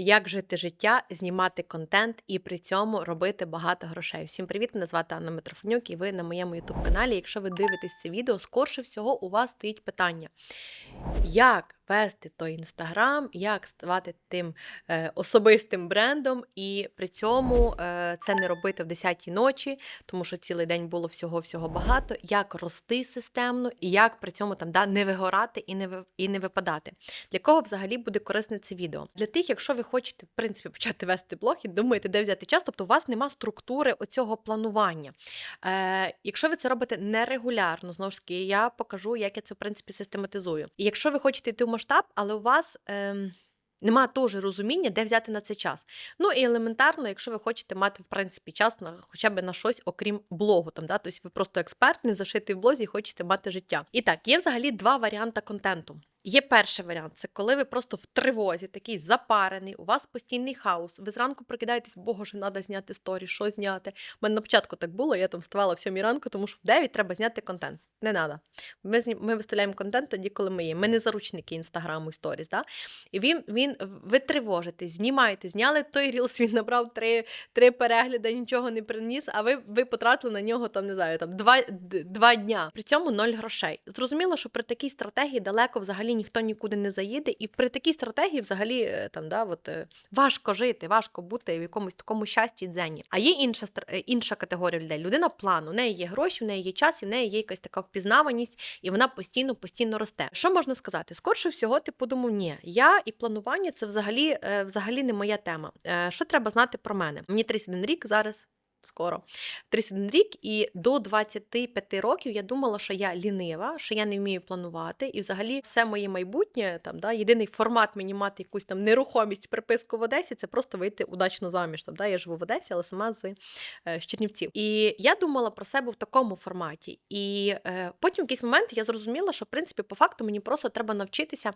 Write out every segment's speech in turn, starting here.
Як жити життя, знімати контент і при цьому робити багато грошей. Всім привіт! Мене звати Анна Митрофанюк, і ви на моєму youtube каналі. Якщо ви дивитесь це відео, скорше всього у вас стоїть питання: як вести той інстаграм, як ставати тим е, особистим брендом, і при цьому е, це не робити в 10-й ночі, тому що цілий день було всього-всього багато, як рости системно і як при цьому там да, не вигорати і не і не випадати. Для кого взагалі буде корисне це відео? Для тих, якщо ви хочете в принципі почати вести блог і думаєте, де взяти час, тобто у вас нема структури оцього планування. Е, якщо ви це робите нерегулярно, знову ж таки, я покажу, як я це в принципі систематизую. І якщо ви хочете йти в масштаб, але у вас. ем, Нема теж розуміння, де взяти на це час. Ну і елементарно, якщо ви хочете мати в принципі час на хоча б на щось, окрім блогу, там да, тобто ви просто експерт, не зашитий в блозі і хочете мати життя. І так, є взагалі два варіанти контенту. Є перший варіант це коли ви просто в тривозі, такий запарений, у вас постійний хаос. Ви зранку прокидаєтесь, бого ж треба зняти сторі, що зняти. У мене на початку так було, я там вставала в 7 ранку, тому що в 9 треба зняти контент. Не треба. Ми, ми виставляємо контент тоді, коли ми є. Ми не заручники інстаграму і сторіс. Да? І він, він ви тривожитесь, знімаєте, зняли той рілс, він набрав три, три перегляди, нічого не приніс, а ви, ви потратили на нього там, не знаю, там два, два дня. При цьому ноль грошей. Зрозуміло, що при такій стратегії далеко взагалі ніхто нікуди не заїде, і при такій стратегії взагалі е, там, да, от, е, важко жити, важко бути в якомусь такому щасті дзені. А є інша е, інша категорія людей. Людина плану, у неї є гроші, в неї є час, і в неї є якась така впізнаваність, і вона постійно, постійно росте. Що можна сказати? Скорше всього, ти подумав, ні, я і планування це взагалі, взагалі не моя тема. Що треба знати про мене? Мені 31 рік зараз. Скоро 31 рік, і до 25 років я думала, що я лінива, що я не вмію планувати, і взагалі все моє майбутнє там да єдиний формат мені мати якусь там нерухомість, приписку в Одесі це просто вийти удачно заміж. Там да я живу в Одесі, але сама з, е, з Чернівців. І я думала про себе в такому форматі. І е, потім в якийсь момент я зрозуміла, що в принципі по факту мені просто треба навчитися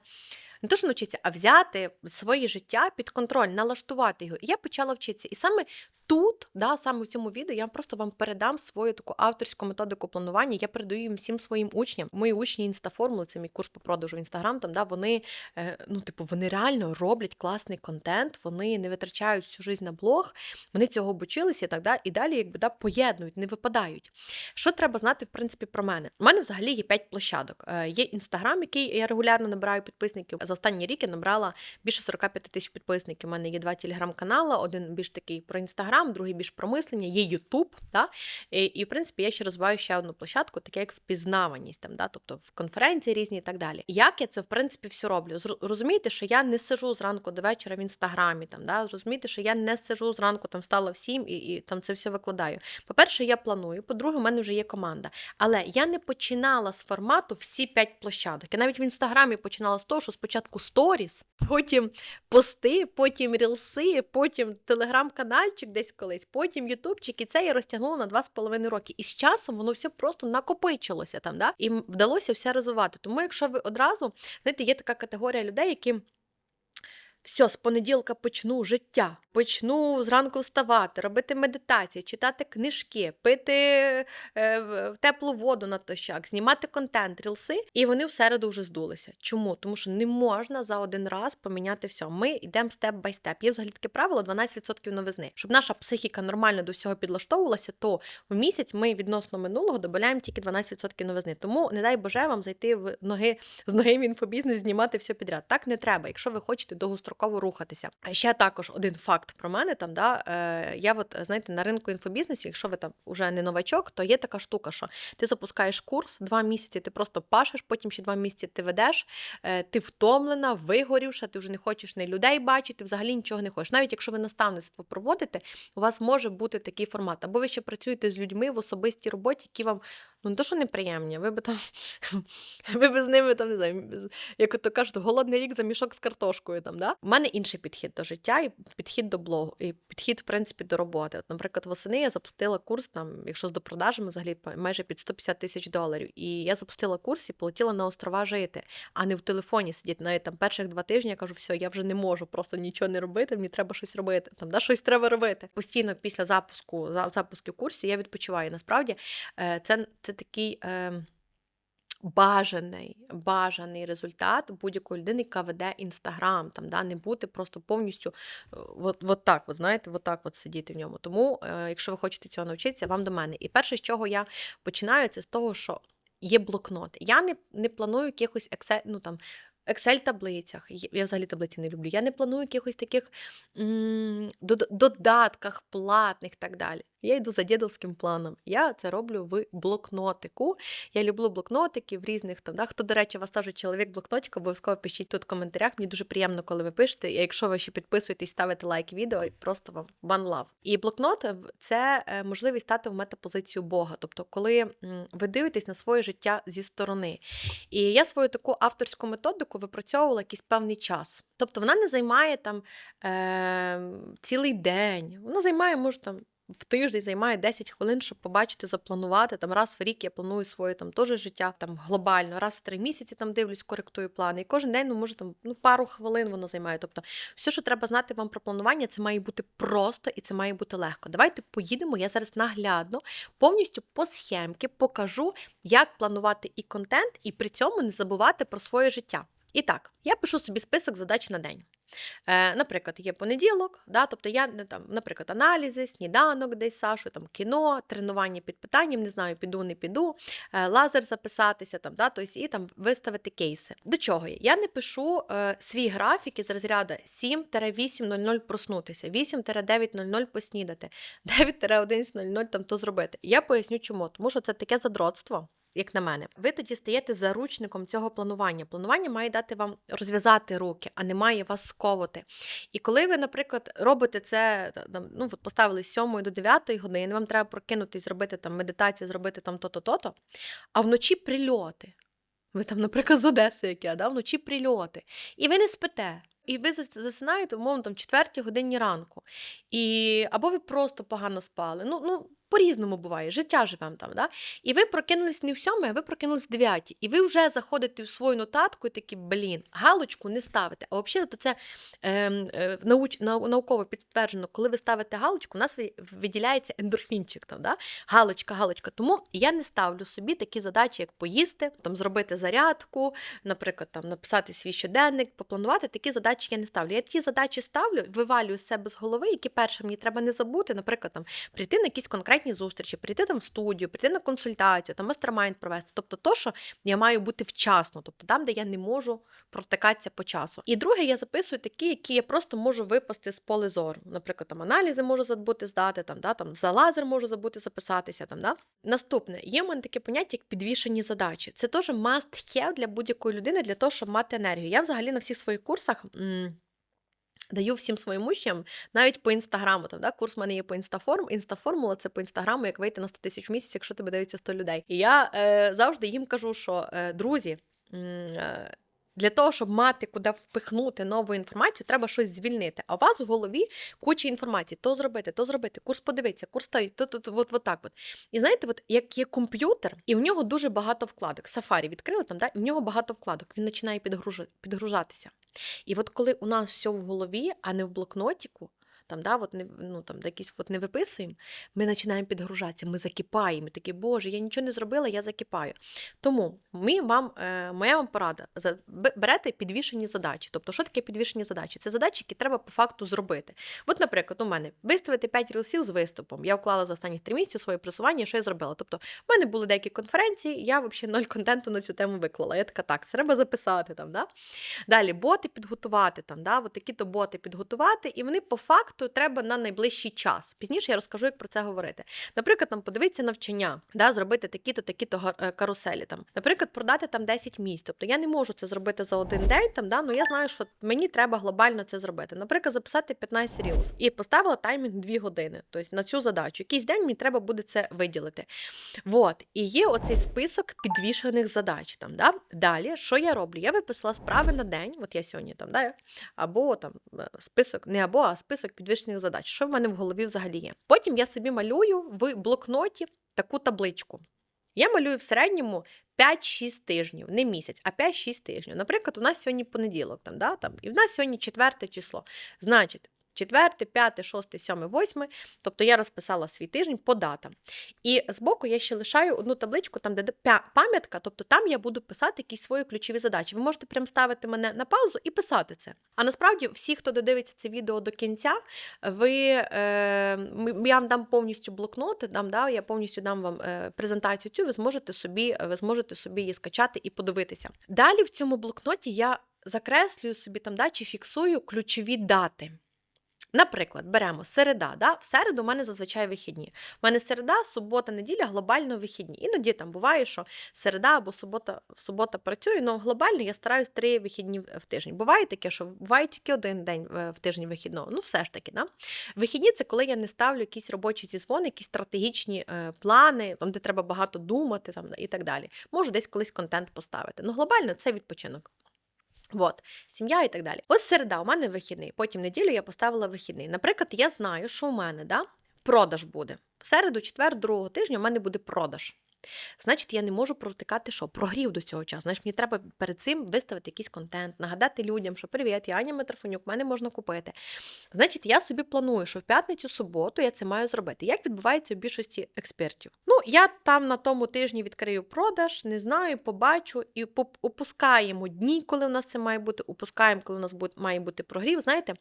не то, що навчитися, а взяти своє життя під контроль, налаштувати його. І я почала вчитися. І саме тут, да, саме в цьому відео, я просто вам передам свою таку авторську методику планування. Я передаю їм всім своїм учням. Мої учні інстаформули, це мій курс по продажу інстаграм. Там да вони е, ну, типу, вони реально роблять класний контент, вони не витрачають всю жизнь на блог, вони цього обучилися і так да, і далі, якби да, поєднують, не випадають. Що треба знати, в принципі, про мене? У мене взагалі є 5 площадок. Е, Є інстаграм, який я регулярно набираю підписників. За останній рік я набрала більше 45 тисяч підписників. У мене є два телеграм-канали, один більш такий про інстаграм, другий більш про мислення, є Ютуб. Да? І, і, в принципі, я ще розвиваю ще одну площадку, таке як впізнаваність, там, да? тобто в конференції різні і так далі. Як я це, в принципі, все роблю? Розумієте, що я не сижу зранку до вечора в інстаграмі, там, да? розумієте, що я не сижу зранку, там встала в сім і, і там це все викладаю. По-перше, я планую, по-друге, у мене вже є команда. Але я не починала з формату всі п'ять площадок. Я навіть в інстаграмі починала з того, що спочатку сторіс, потім пости, потім рілси, потім телеграм-канальчик десь колись, потім ютубчик, і це я розтягнула на два з половиною роки. І з часом воно все просто накопичилося там, да? і вдалося все розвивати. Тому, якщо ви одразу, знаєте, є така категорія людей, які. Все, з понеділка почну життя, почну зранку вставати, робити медитації, читати книжки, пити е, теплу воду на тощак, знімати контент, рілси, і вони в середу вже здулися. Чому? Тому що не можна за один раз поміняти все. Ми йдемо степ бай степ. Є взагалі таке правило 12% новизни. Щоб наша психіка нормально до всього підлаштовувалася, то в місяць ми відносно минулого додаємо тільки 12% новизни. Тому не дай Боже вам зайти в ноги з ноги в інфобізнес, знімати все підряд. Так не треба, якщо ви хочете довгостроково рухатися. Ще також один факт про мене там. Да, е, я от знаєте, на ринку інфобізнесу, якщо ви там уже не новачок, то є така штука, що ти запускаєш курс два місяці, ти просто пашеш, потім ще два місяці ти ведеш, е, ти втомлена, вигорівша, ти вже не хочеш ні людей бачити, взагалі нічого не хочеш. Навіть якщо ви наставництво проводите, у вас може бути такий формат. Або ви ще працюєте з людьми в особистій роботі, які вам ну не то, що неприємні, ви би там ви би з ними там не знаю, як то кажуть, голодний рік за мішок з картошкою. Там, да? У мене інший підхід до життя і підхід до блогу, і підхід, в принципі, до роботи. От, наприклад, восени я запустила курс, там, якщо з допродажами, взагалі майже під 150 тисяч доларів. І я запустила курс і полетіла на острова жити, а не в телефоні сидіти. Навіть там перших два тижні я кажу, все, я вже не можу просто нічого не робити, мені треба щось робити. Там, да, щось треба робити. Постійно після запуску за- запусків курсів я відпочиваю. Насправді е, це, це такий. Е, бажаний, бажаний результат будь-якої людини, яка веде інстаграм, там да не бути просто повністю е, от, от так, от, знаєте, от так от сидіти в ньому. Тому, е, якщо ви хочете цього навчитися, вам до мене. І перше, з чого я починаю, це з того, що є блокнот. Я не, не планую якихось Excel, ну там. Excel-таблицях, я взагалі таблиці не люблю. Я не планую якихось таких м, додатках платних і так далі. Я йду за дідовським планом. Я це роблю в блокнотику. Я люблю блокнотики в різних там. Да? Хто, до речі, вас теж чоловік блокнотик, обов'язково пишіть тут в коментарях. Мені дуже приємно, коли ви пишете. І якщо ви ще підписуєтесь, ставите лайк відео, просто вам one love. І блокнот е, це е, можливість стати в метапозицію Бога. Тобто, коли ви дивитесь на своє життя зі сторони. І я свою таку авторську методику випрацьовувала якийсь певний час. Тобто вона не займає там е, цілий день. Вона займає, може, там. В тиждень займає 10 хвилин, щоб побачити, запланувати. Там раз в рік я планую своє там теж життя там глобально, раз в три місяці там дивлюсь, коректую плани. І кожен день, ну може там ну пару хвилин воно займає. Тобто, все, що треба знати вам про планування, це має бути просто і це має бути легко. Давайте поїдемо. Я зараз наглядно, повністю по схемки покажу, як планувати і контент, і при цьому не забувати про своє життя. І так, я пишу собі список задач на день. Е, наприклад, є понеділок, да, тобто я там, наприклад, аналізи, сніданок десь Сашу, там кіно, тренування під питанням, не знаю, піду, не піду, е, лазер записатися, там, да, тобто, і там виставити кейси. До чого я? Я не пишу е, свій графік із розряду 7-8.00 проснутися, 8-9.00 поснідати, 9-11.00 там то зробити. Я поясню чому, тому що це таке задротство як на мене, ви тоді стаєте заручником цього планування. Планування має дати вам розв'язати руки, а не має вас сковувати. І коли ви, наприклад, робите це, ну поставили з 7 до 9 години, вам треба прокинутись, зробити там медитацію, зробити там то-то, то-то, а вночі прильоти. Ви там, наприклад, з Одеси, як я, да? вночі прильоти. І ви не спите. І ви засинаєте, умовно, там, 4 годині ранку. І... Або ви просто погано спали. Ну, ну, по-різному буває, життя живемо там. Да? І ви прокинулись не в сьомій, а ви прокинулись в дев'ятій. І ви вже заходите в свою нотатку і такі, блін, галочку не ставите. А взагалі, це ем, е, науч, нау- науково підтверджено, коли ви ставите галочку, у нас виділяється ендорфінчик. Там, да? Галочка, галочка. Тому я не ставлю собі такі задачі, як поїсти, там, зробити зарядку, наприклад, там, написати свій щоденник, попланувати. Такі задачі я не ставлю. Я ті задачі ставлю, вивалюю з себе з голови, які перше мені треба не забути, наприклад, там, прийти на якісь конкретні зустрічі, прийти там в студію, прийти на консультацію, там мастермайнд провести. Тобто, то, що я маю бути вчасно, тобто там, де я не можу протикатися по часу. І друге, я записую такі, які я просто можу випасти з поле зору. Наприклад, там аналізи можу забути здати, там, да, там за лазер можу забути записатися. Там, да. Наступне, є в мене таке поняття, як підвішені задачі. Це теж must have для будь-якої людини для того, щоб мати енергію. Я взагалі на всіх своїх курсах. Даю всім своїм учням навіть по інстаграму. Там, да? Курс в мене є по інстаформ. Інстаформула це по інстаграму, як вийти на 100 тисяч місяць, якщо тебе дивиться 100 людей. І я е, завжди їм кажу, що е, друзі. Для того, щоб мати куди впихнути нову інформацію, треба щось звільнити. А у вас в голові куча інформації: то зробити, то зробити, курс подивитися, курс та то, то, то, от, от так. От. І знаєте, от як є комп'ютер, і в нього дуже багато вкладок. Сафарі відкрили там, да, і в нього багато вкладок. Він починає підгружа- підгружатися. І от коли у нас все в голові, а не в блокнотіку, там, да, от не, ну, там, якісь от не виписуємо, ми починаємо підгружатися, ми закипаємо. Такі, Боже, я нічого не зробила, я закипаю. Тому ми вам, е, моя вам порада: берете підвішені задачі. Тобто, що таке підвішені задачі? Це задачі, які треба по факту зробити. От, наприклад, у мене виставити 5 рілсів з виступом. Я вклала за останні 3 місяці своє просування, що я зробила. Тобто, в мене були деякі конференції, я взагалі ноль контенту на цю тему виклала. Я така, так, це треба записати там. Да? Далі боти підготувати, там, да, от такі-то боти підготувати, і вони по факту треба на найближчий час. Пізніше я розкажу, як про це говорити. Наприклад, там подивитися навчання, да, зробити такі-то, такі-то е, каруселі. Там. Наприклад, продати там 10 місць. Тобто я не можу це зробити за один день, там, да, ну я знаю, що мені треба глобально це зробити. Наприклад, записати 15 reels. І поставила таймінг 2 години. Тобто на цю задачу. Якийсь день мені треба буде це виділити. Вот. І є оцей список підвішених задач. Там, да? Далі, що я роблю? Я виписала справи на день, от я сьогодні там, да? або там е, список, не або, а список підвішених задач. Що в мене в голові взагалі є? Потім я собі малюю в блокноті таку табличку. Я малюю в середньому 5-6 тижнів, не місяць, а 5-6 тижнів. Наприклад, у нас сьогодні понеділок, там, да? там, і в нас сьогодні четверте число. Значить, Четвертий, п'ятий, шостий, сьомий, восьмий. Тобто я розписала свій тиждень по датам. І збоку я ще лишаю одну табличку, там, де пам'ятка, тобто там я буду писати якісь свої ключові задачі. Ви можете прям ставити мене на паузу і писати це. А насправді, всі, хто додивиться це відео до кінця, ви е, я вам дам повністю блокноти, дам, да, я повністю дам вам е, презентацію цю, ви зможете собі, ви зможете собі її скачати і подивитися. Далі в цьому блокноті я закреслюю собі там да, чи фіксую ключові дати. Наприклад, беремо середа. Да? В середу у мене зазвичай вихідні. У мене середа, субота, неділя глобально вихідні. Іноді там буває, що середа або субота, в субота працюю, але глобально я стараюсь три вихідні в тиждень. Буває таке, що буває тільки один день е, в тижні вихідного. Ну, все ж таки, да? Вихідні це коли я не ставлю якісь робочі зізвони, якісь стратегічні е, плани, там, де треба багато думати там, і так далі. Можу десь колись контент поставити. Ну, глобально це відпочинок. От, сім'я і так далі. От середа, у мене вихідний. Потім неділю я поставила вихідний. Наприклад, я знаю, що у мене да, продаж буде. В середу, четвер, другого тижня у мене буде продаж. Значить, я не можу провтикати що? Прогрів до цього часу. Значить, мені треба перед цим виставити якийсь контент, нагадати людям, що привіт, я Аня Митрофанюк, мене можна купити. Значить, я собі планую, що в п'ятницю, суботу я це маю зробити. Як відбувається у більшості експертів? Ну, я там на тому тижні відкрию продаж, не знаю, побачу і опускаємо дні, коли у нас це має бути, опускаємо, коли у нас буде, має бути прогрів. Знаєте,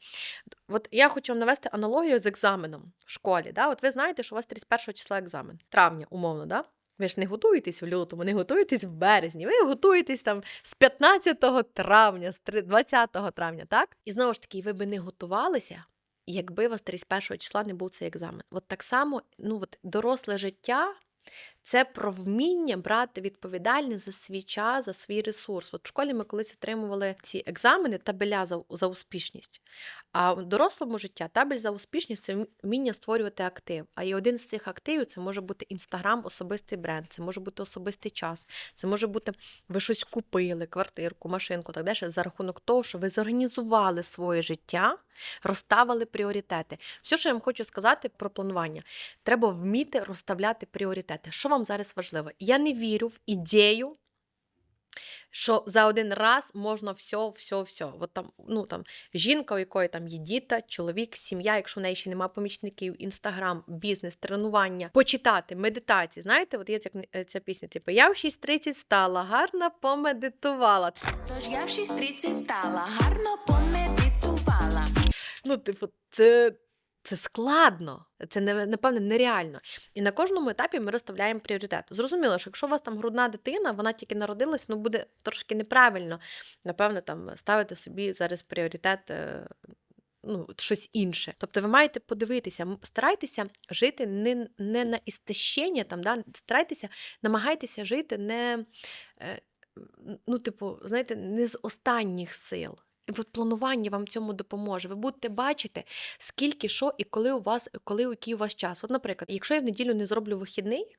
от я хочу вам навести аналогію з екзаменом в школі. Да? От ви знаєте, що у вас 31 числа екзамен, травня, умовно, да? Ви ж не готуєтесь в лютому, не готуєтесь в березні, ви готуєтесь там з 15 травня, з три- 20 травня, так? І знову ж таки, ви би не готувалися, якби у вас 31 числа не був цей екзамен. От так само, ну от доросле життя. Це про вміння брати відповідальність за свій час, за свій ресурс. От в школі ми колись отримували ці екзамени, табеля за, за успішність. А в дорослому життя табель за успішність це вміння створювати актив. А і один з цих активів це може бути інстаграм, особистий бренд, це може бути особистий час, це може бути ви щось купили, квартирку, машинку, так далі, за рахунок того, що ви зорганізували своє життя, розставили пріоритети. Все, що я вам хочу сказати про планування, треба вміти розставляти пріоритети. Що вам зараз важливо? Я не вірю в ідею. Що за один раз можна все, все, все. От там, ну там жінка, у якої там є діти, чоловік, сім'я, якщо в неї ще немає помічників, інстаграм, бізнес, тренування, почитати, медитації. Знаєте, от є ця, е, ця пісня, типу, я в 6.30 стала, гарно помедитувала. Тож я в 6.30 стала, гарно помедитувала. Ну, типу, це, це складно, це не- напевне нереально. І на кожному етапі ми розставляємо пріоритет. Зрозуміло, що якщо у вас там грудна дитина, вона тільки народилась, ну буде трошки неправильно, напевно, там ставити собі зараз пріоритет. е, Ну, щось інше. Тобто ви маєте подивитися, старайтеся жити не, не на істощення, там, да? старайтеся, намагайтеся жити не, е, ну, типу, знаєте, не з останніх сил. От планування вам цьому допоможе. Ви будете бачити, скільки що і коли у вас, коли який у вас час. От, наприклад, якщо я в неділю не зроблю вихідний,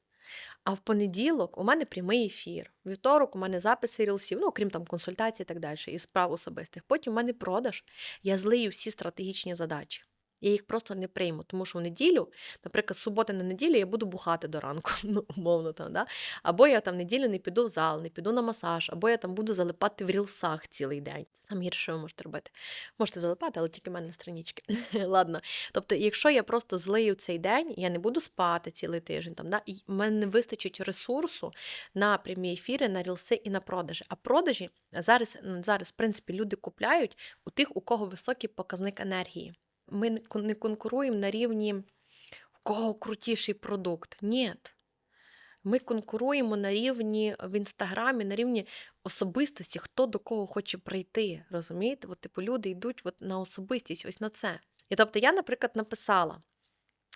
а в понеділок у мене прямий ефір. Вівторок у мене записи рілсів, ну окрім там консультацій і так далі, і справ особистих. Потім у мене продаж. Я злию всі стратегічні задачі. Я їх просто не прийму, тому що в неділю, наприклад, з суботи на неділю я буду бухати до ранку, ну, умовно там, да? або я там неділю не піду в зал, не піду на масаж, або я там буду залипати в рілсах цілий день. Це саме гірше, ви можете робити. Можете залипати, але тільки в мене странички. Ладно. Тобто, якщо я просто злию цей день, я не буду спати цілий тиждень, там, да? і в мене не вистачить ресурсу на прямі ефіри, на рілси і на продажі. А продажі зараз, зараз, в принципі, люди купляють у тих, у кого високий показник енергії. Ми не конкуруємо на рівні у кого крутіший продукт. Ні. Ми конкуруємо на рівні в інстаграмі, на рівні особистості, хто до кого хоче прийти. Розумієте? От, типу, люди йдуть от на особистість, ось на це. І тобто я, наприклад, написала.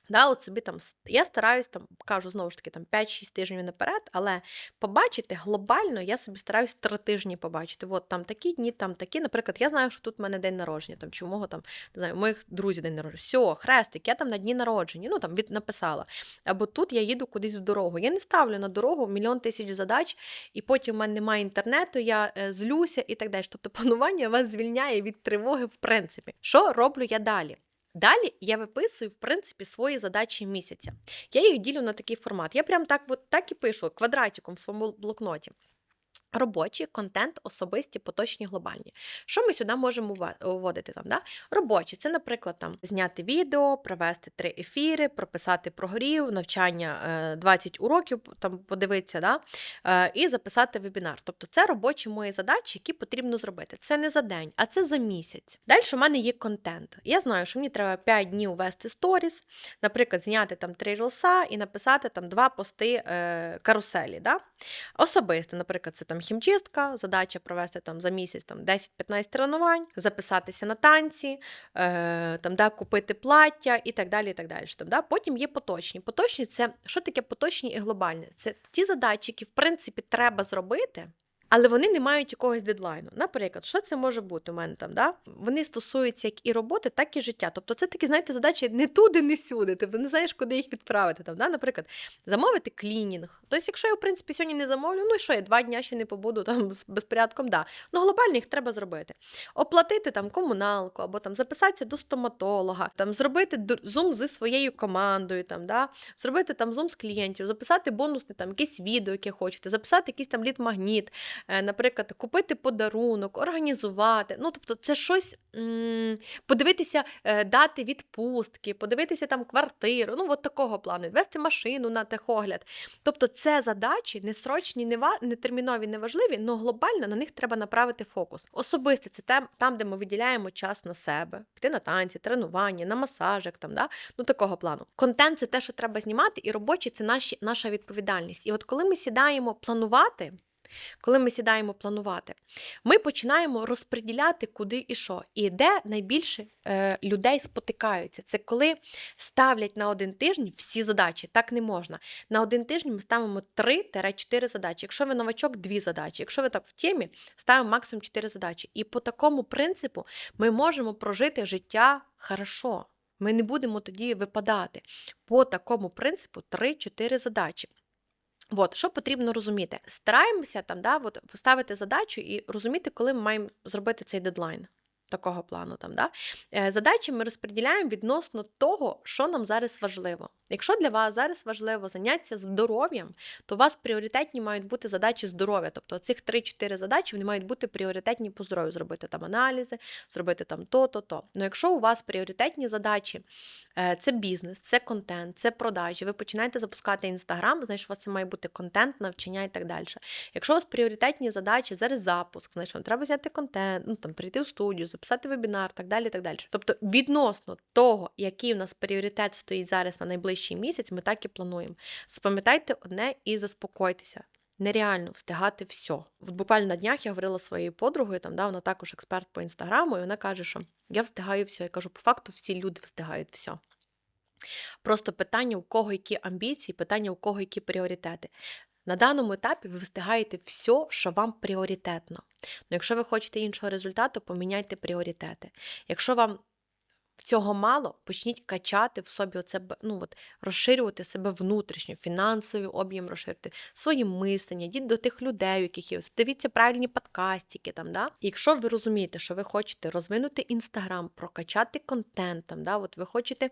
Да, от собі там я стараюсь там, кажу знову ж таки, там 5-6 тижнів наперед, але побачити глобально я собі стараюсь три тижні побачити. От там такі дні, там такі. Наприклад, я знаю, що тут в мене день народження, там чи там не знаю, моїх друзів день народження. Все, хрестик, я там на дні народження. Ну там від написала. Або тут я їду кудись в дорогу. Я не ставлю на дорогу мільйон тисяч задач, і потім в мене немає інтернету, я е, злюся і так далі. Тобто планування вас звільняє від тривоги, в принципі. Що роблю я далі? Далі я виписую, в принципі, свої задачі місяця. Я їх ділю на такий формат. Я прям так, от, так і пишу квадратиком в своєму блокноті. Робочі, контент, особисті, поточні, глобальні. Що ми сюди можемо вводити там? Да? Робочі, це, наприклад, там зняти відео, провести три ефіри, прописати прогрів, навчання е, 20 уроків, там подивитися, да? е, і записати вебінар. Тобто це робочі мої задачі, які потрібно зробити. Це не за день, а це за місяць. Далі у мене є контент. Я знаю, що мені треба 5 днів вести сторіс, наприклад, зняти там три рілса і написати там два пости е, каруселі. Да? Особисто, наприклад, це там хімчистка, задача провести там за місяць там 10-15 тренувань, записатися на танці, е, там, да, купити плаття і так далі. І так далі. Там, да. Потім є поточні. Поточні це що таке поточні і глобальні? Це ті задачі, які в принципі треба зробити. Але вони не мають якогось дедлайну. Наприклад, що це може бути у мене там? Да? Вони стосуються як і роботи, так і життя. Тобто, це такі, знаєте, задачі не туди, не сюди. Тобто не знаєш, куди їх відправити. Там, да? Наприклад, замовити клінінг. Тобто, якщо я, в принципі, сьогодні не замовлю, ну і що, я два дня ще не побуду там з безпорядком, да. Ну, глобально їх треба зробити. Оплатити там комуналку, або там записатися до стоматолога, там зробити зум зі своєю командою, там, да? зробити там зум з клієнтів, записати бонусне там якесь відео, яке хочете, записати якийсь там лід-магніт, наприклад, купити подарунок, організувати. Ну, тобто, це щось подивитися, е, дати відпустки, подивитися там квартиру, ну, от такого плану, відвести машину на техогляд. Тобто, це задачі не срочні, не, ва- не термінові, не важливі, але глобально на них треба направити фокус. Особисте це там, де ми виділяємо час на себе, піти на танці, тренування, на масажик, там, да? ну такого плану. Контент це те, що треба знімати, і робочі це наші, наша відповідальність. І от коли ми сідаємо планувати. Коли ми сідаємо планувати, ми починаємо розподіляти, куди і що. І де найбільше е, людей спотикаються. Це коли ставлять на один тиждень всі задачі. Так не можна. На один тиждень ми ставимо 3-4 задачі. Якщо ви новачок, дві задачі. Якщо ви так в темі, ставимо максимум 4 задачі. І по такому принципу ми можемо прожити життя хорошо. Ми не будемо тоді випадати. По такому принципу 3-4 задачі. От, що потрібно розуміти? Стараємося там, да, от, поставити задачу і розуміти, коли ми маємо зробити цей дедлайн. Такого плану там, да? Е, Задачі ми розподіляємо відносно того, що нам зараз важливо. Якщо для вас зараз важливо заняття здоров'ям, то у вас пріоритетні мають бути задачі здоров'я. Тобто цих 3-4 задачі вони мають бути пріоритетні по здоров'ю, зробити там аналізи, зробити там то, то. Ну якщо у вас пріоритетні задачі, е, це бізнес, це контент, це продажі, ви починаєте запускати інстаграм, значить, у вас це має бути контент, навчання і так далі. Якщо у вас пріоритетні задачі, зараз запуск, значить вам треба взяти контент, ну там прийти в студію, записати вебінар, так далі. так далі. Тобто, відносно того, який у нас пріоритет стоїть зараз на найближчий місяць, ми так і плануємо. Запам'ятайте одне і заспокойтеся. Нереально встигати все. От буквально на днях я говорила своєю подругою, там да, вона також експерт по інстаграму, і вона каже, що я встигаю все. Я кажу, по факту всі люди встигають все. Просто питання, у кого які амбіції, питання, у кого які пріоритети. На даному етапі ви встигаєте все, що вам пріоритетно. Ну, якщо ви хочете іншого результату, поміняйте пріоритети. Якщо вам цього мало, почніть качати в собі оце, ну, от, розширювати себе внутрішньо, фінансовий об'єм розширити, свої мислення, йдіть до тих людей, яких є. Дивіться правильні подкастики. Там, да? Якщо ви розумієте, що ви хочете розвинути інстаграм, прокачати контент, там, да? от ви хочете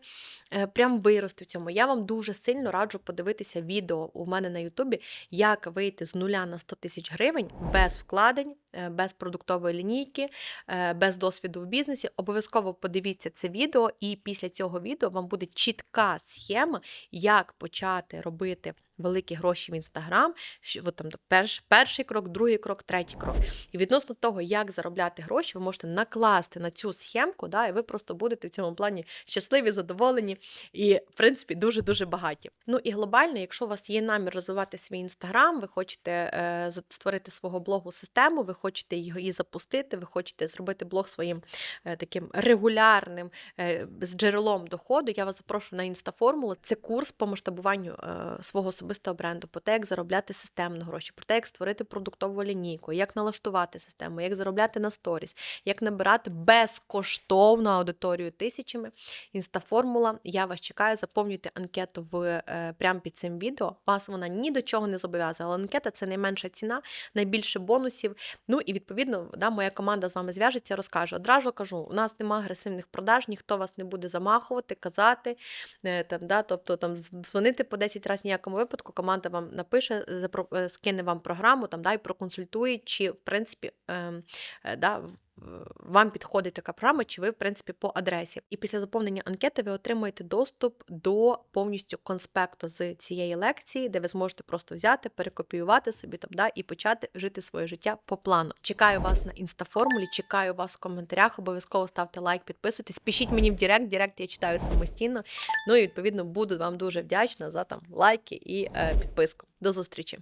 е, прям вирости в цьому, я вам дуже сильно раджу подивитися відео у мене на Ютубі, як вийти з нуля на 100 тисяч гривень без вкладень, без продуктової лінійки, е, без досвіду в бізнесі. Обов'язково подивіться це відео, і після цього відео вам буде чітка схема, як почати робити великі гроші в інстаграм. що- От там перш, перший крок, другий крок, третій крок. І відносно того, як заробляти гроші, ви можете накласти на цю схемку, да, і ви просто будете в цьому плані щасливі, задоволені і, в принципі, дуже-дуже багаті. Ну і глобально, якщо у вас є намір розвивати свій інстаграм, ви хочете е, створити свого блогу систему, ви хочете його її запустити, ви хочете зробити блог своїм е, таким регулярним е, з джерелом доходу, я вас запрошую на інстаформулу. Це курс по масштабуванню е, свого особистого бренду, про те, як заробляти системно гроші, про те, як створити продуктову лінійку, як налаштувати систему, як заробляти на сторіс, як набирати безкоштовну аудиторію тисячами. Інстаформула. Я вас чекаю. Заповнюйте анкету в е, прямо під цим відео. Вас вона ні до чого не зобов'язує, але анкета це найменша ціна, найбільше бонусів. Ну і відповідно, да, моя команда з вами зв'яжеться, розкаже. Одразу кажу, у нас немає агресивних продаж, ніхто вас не буде замахувати, казати, е, там, да, тобто там дзвонити по 10 разів ніякому випадку. Випадку команда вам напише, е, скине вам програму там, да, і проконсультує, чи в принципі ем, е, да, вам підходить така програма, чи ви, в принципі, по адресі. І після заповнення анкети ви отримуєте доступ до повністю конспекту з цієї лекції, де ви зможете просто взяти, перекопіювати собі там, да, і почати жити своє життя по плану. Чекаю вас на інстаформулі, чекаю вас в коментарях. Обов'язково ставте лайк, підписуйтесь, пишіть мені в Директ. Директ я читаю самостійно. Ну і відповідно буду вам дуже вдячна за там лайки і е, підписку. До зустрічі!